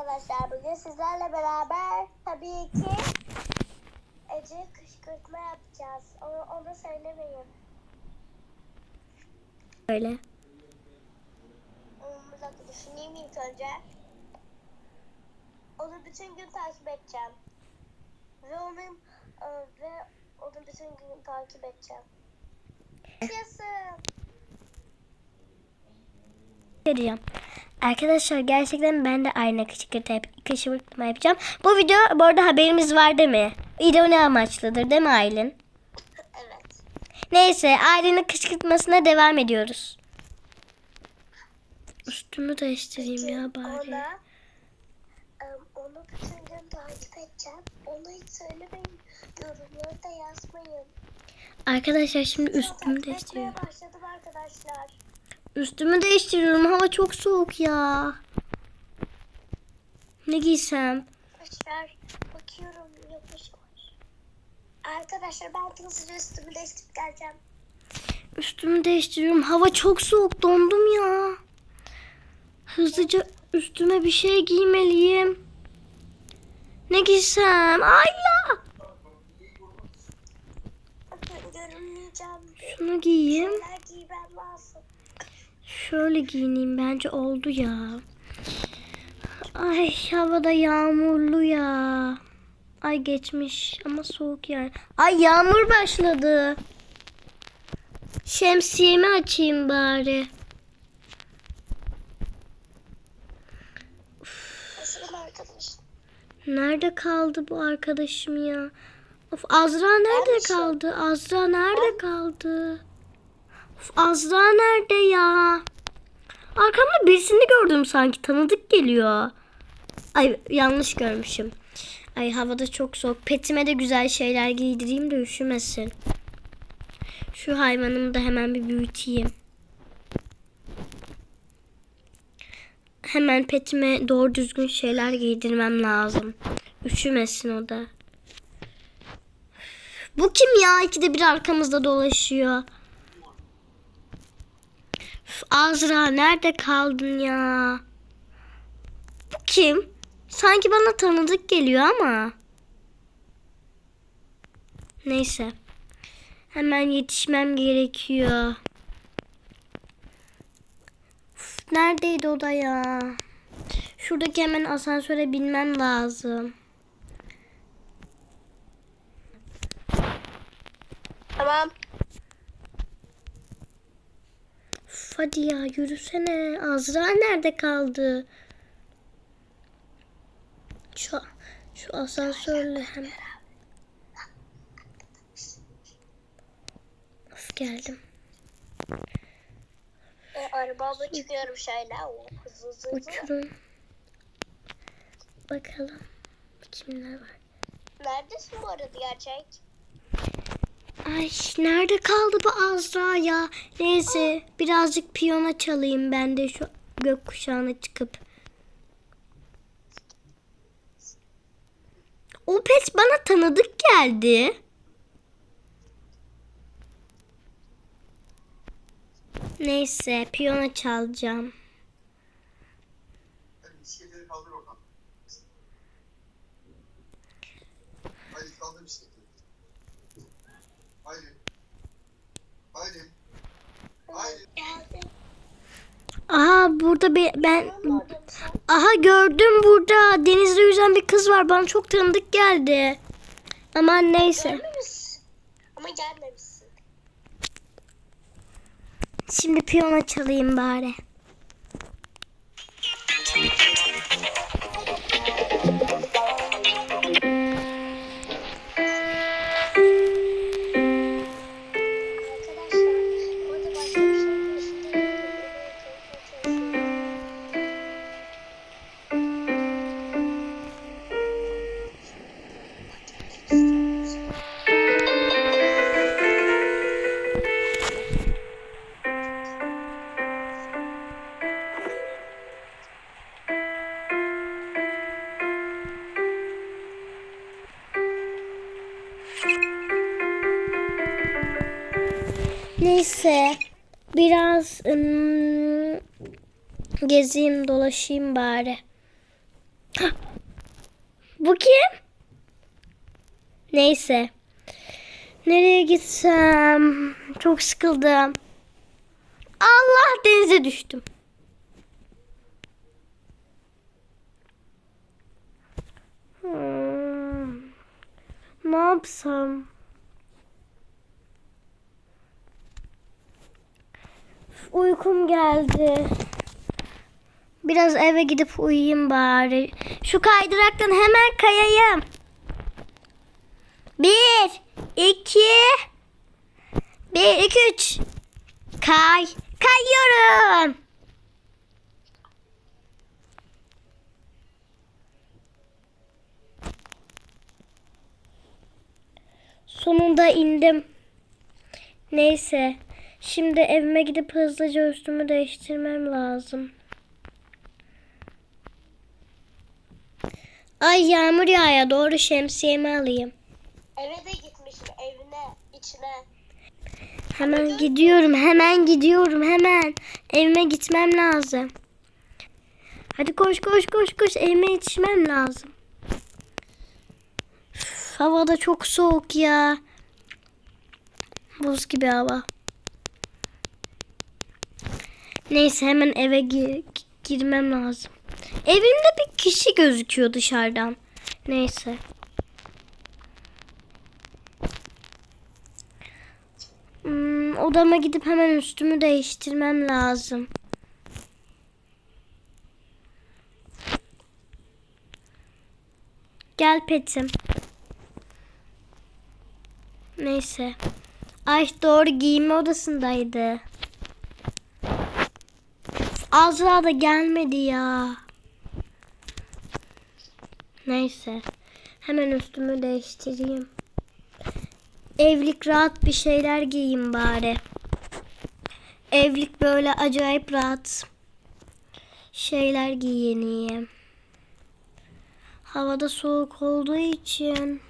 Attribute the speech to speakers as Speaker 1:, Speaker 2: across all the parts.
Speaker 1: arkadaşlar. Bugün sizlerle beraber tabii ki Ece kışkırtma yapacağız. Onu, onu söylemeyin.
Speaker 2: Öyle.
Speaker 1: Bir dakika düşüneyim ilk önce. Onu bütün gün takip edeceğim. Ve onun e, ve onu bütün gün takip edeceğim. Yaşasın.
Speaker 2: Göreceğim. Arkadaşlar gerçekten ben de aynı kışkırtma, yap- kışkırtma yapacağım. Bu video bu arada haberimiz var değil mi? Video ne amaçlıdır değil mi Aylin?
Speaker 1: Evet.
Speaker 2: Neyse Aylin'in kışkırtmasına devam ediyoruz. Üstümü değiştireyim ya bari.
Speaker 1: Ona, onu bütün gün takip edeceğim. Onu hiç söylemeyin. Yorumları da yazmayın.
Speaker 2: Arkadaşlar şimdi üstümü değiştiriyorum.
Speaker 1: başladım arkadaşlar.
Speaker 2: Üstümü değiştiriyorum. Hava çok soğuk ya. Ne giysem?
Speaker 1: Arkadaşlar bakıyorum yavaş. Arkadaşlar ben hızlıca üstümü değiştirip geleceğim.
Speaker 2: Üstümü değiştiriyorum. Hava çok soğuk. Dondum ya. Hızlıca üstüme bir şey giymeliyim. Ne giysem? Ayla. Şunu giyeyim. Şöyle giyineyim. Bence oldu ya. Ay havada yağmurlu ya. Ay geçmiş ama soğuk yani. Ay yağmur başladı. Şemsiyemi açayım bari. Nerede kaldı bu arkadaşım ya? Of Azra nerede
Speaker 1: o.
Speaker 2: kaldı? Azra nerede kaldı? Of Azra nerede ya? Arkamda birisini gördüm sanki tanıdık geliyor. Ay yanlış görmüşüm. Ay havada çok soğuk. Petime de güzel şeyler giydireyim de üşümesin. Şu hayvanımı da hemen bir büyüteyim. Hemen petime doğru düzgün şeyler giydirmem lazım. Üşümesin o da. Bu kim ya? İkide bir arkamızda dolaşıyor. Azra nerede kaldın ya? Bu kim? Sanki bana tanıdık geliyor ama. Neyse. Hemen yetişmem gerekiyor. Üf, neredeydi o da ya? Şuradaki hemen asansöre binmem lazım.
Speaker 1: Tamam.
Speaker 2: Üf, hadi ya yürüsene. Azra nerede kaldı? Şu, şu asansörle hemen. Of geldim.
Speaker 1: E, arabamla çıkıyorum şöyle. Hızlı hızlı.
Speaker 2: Uçurum. Bakalım. Kimler var?
Speaker 1: Neredesin bu arada gerçek?
Speaker 2: Ay nerede kaldı bu Azra ya? Neyse birazcık piyano çalayım ben de şu gökkuşağına çıkıp. O pes bana tanıdık geldi. Neyse piyano çalacağım. Aha burada be- ben aha gördüm burada denizde yüzen bir kız var bana çok tanıdık geldi. Aman neyse.
Speaker 1: Ama gelmemişsin.
Speaker 2: Şimdi piyano çalayım bari. Neyse biraz ım, gezeyim dolaşayım bari. Bu kim? Neyse. Nereye gitsem? Çok sıkıldım. Allah denize düştüm. Hmm. Ne yapsam? Uykum geldi. Biraz eve gidip uyuyayım bari. Şu kaydıraktan hemen kayayım. Bir, iki, bir, iki, üç. Kay, kayıyorum. Sonunda indim. Neyse. Şimdi evime gidip hızlıca üstümü değiştirmem lazım. Ay yağmur yağıyor. Doğru şemsiyemi alayım.
Speaker 1: Eve de gitmişim evine, içine.
Speaker 2: Hemen gidiyorum. Hemen gidiyorum. Hemen. Evime gitmem lazım. Hadi koş koş koş koş. Evime yetişmem lazım. Üf, Havada çok soğuk ya. Buz gibi hava. Neyse hemen eve gi- girmem lazım. Evimde bir kişi gözüküyor dışarıdan. Neyse. Hmm, odama gidip hemen üstümü değiştirmem lazım. Gel petim. Neyse. Ay doğru giyinme odasındaydı. Azra da gelmedi ya. Neyse. Hemen üstümü değiştireyim. Evlilik rahat bir şeyler giyeyim bari. Evlilik böyle acayip rahat şeyler giyineyim. Havada soğuk olduğu için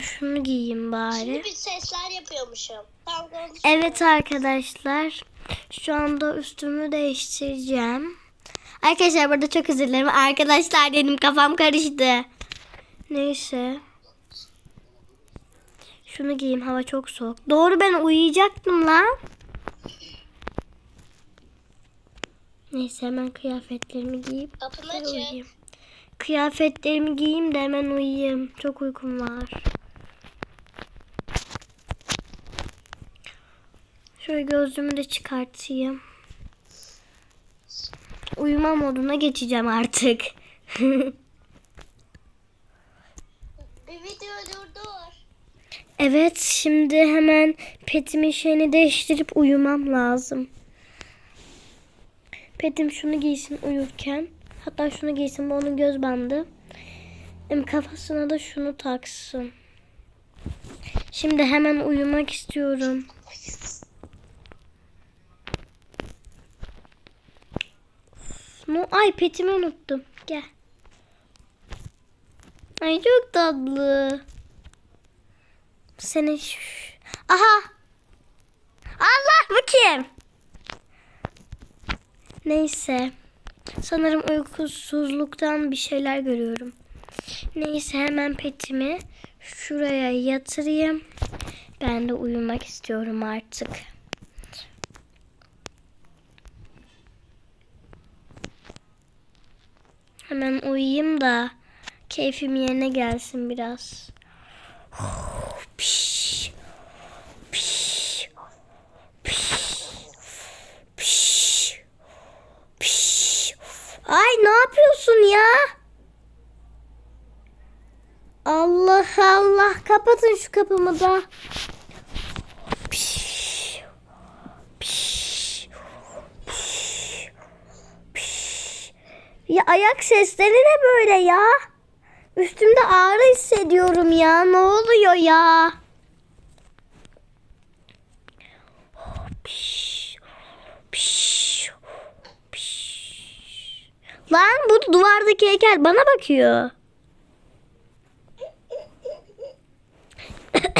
Speaker 2: şunu giyeyim bari.
Speaker 1: Şimdi bir sesler yapıyormuşum.
Speaker 2: Evet arkadaşlar. Şu anda üstümü değiştireceğim. Arkadaşlar burada çok özür dilerim. Arkadaşlar benim kafam karıştı. Neyse. Şunu giyeyim hava çok soğuk. Doğru ben uyuyacaktım lan. Neyse hemen kıyafetlerimi giyip
Speaker 1: Kapını
Speaker 2: uyuyayım. Kıyafetlerimi giyeyim de hemen uyuyayım. Çok uykum var. Şöyle gözlüğümü de çıkartayım. Uyuma moduna geçeceğim artık.
Speaker 1: Bir video durdur.
Speaker 2: evet şimdi hemen petimin şeyini değiştirip uyumam lazım. Petim şunu giysin uyurken. Hatta şunu giysin bu onun göz bandı. Hem kafasına da şunu taksın. Şimdi hemen uyumak istiyorum. No, ay petimi unuttum. Gel. Ay çok tatlı. Seni Aha. Allah bu kim? Neyse. Sanırım uykusuzluktan bir şeyler görüyorum. Neyse hemen petimi şuraya yatırayım. Ben de uyumak istiyorum artık. Hemen uyuyayım da keyfim yerine gelsin biraz. Piş. Ay ne yapıyorsun ya? Allah Allah kapatın şu kapımı da. Piş, piş, piş, piş. Ya ayak sesleri ne böyle ya? Üstümde ağrı hissediyorum ya. Ne oluyor ya? Lan bu duvardaki heykel bana bakıyor.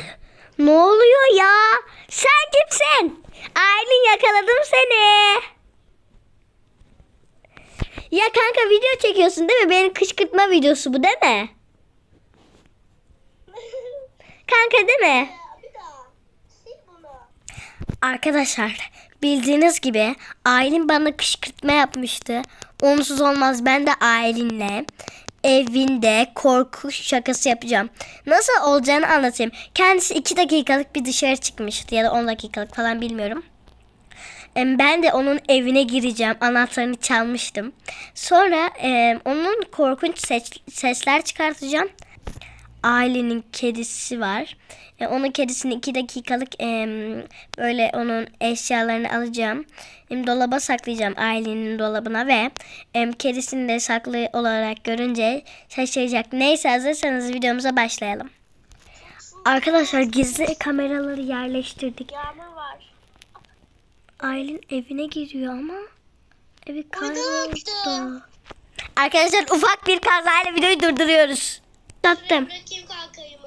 Speaker 2: ne oluyor ya? Sen kimsin? Aylin yakaladım seni. Ya kanka video çekiyorsun değil mi? Benim kışkırtma videosu bu değil mi? Kanka değil mi? Arkadaşlar bildiğiniz gibi Aylin bana kışkırtma yapmıştı. Onsuz olmaz ben de Aylin'le evinde korku şakası yapacağım. Nasıl olacağını anlatayım. Kendisi 2 dakikalık bir dışarı çıkmıştı ya da 10 dakikalık falan bilmiyorum. Ben de onun evine gireceğim. Anahtarını çalmıştım. Sonra em, onun korkunç ses- sesler çıkartacağım. Ailenin kedisi var. E, onun kedisini iki dakikalık em, böyle onun eşyalarını alacağım. Em, dolaba saklayacağım ailenin dolabına ve em, kedisini de saklı olarak görünce şaşıracak. Neyse hazırsanız videomuza başlayalım. Arkadaşlar gizli kameraları yerleştirdik.
Speaker 1: Yağmur var.
Speaker 2: Aylin evine giriyor ama evi kayboldu. Arkadaşlar ufak bir kazayla videoyu durduruyoruz. Tattım.
Speaker 1: Bırakayım kankayımı.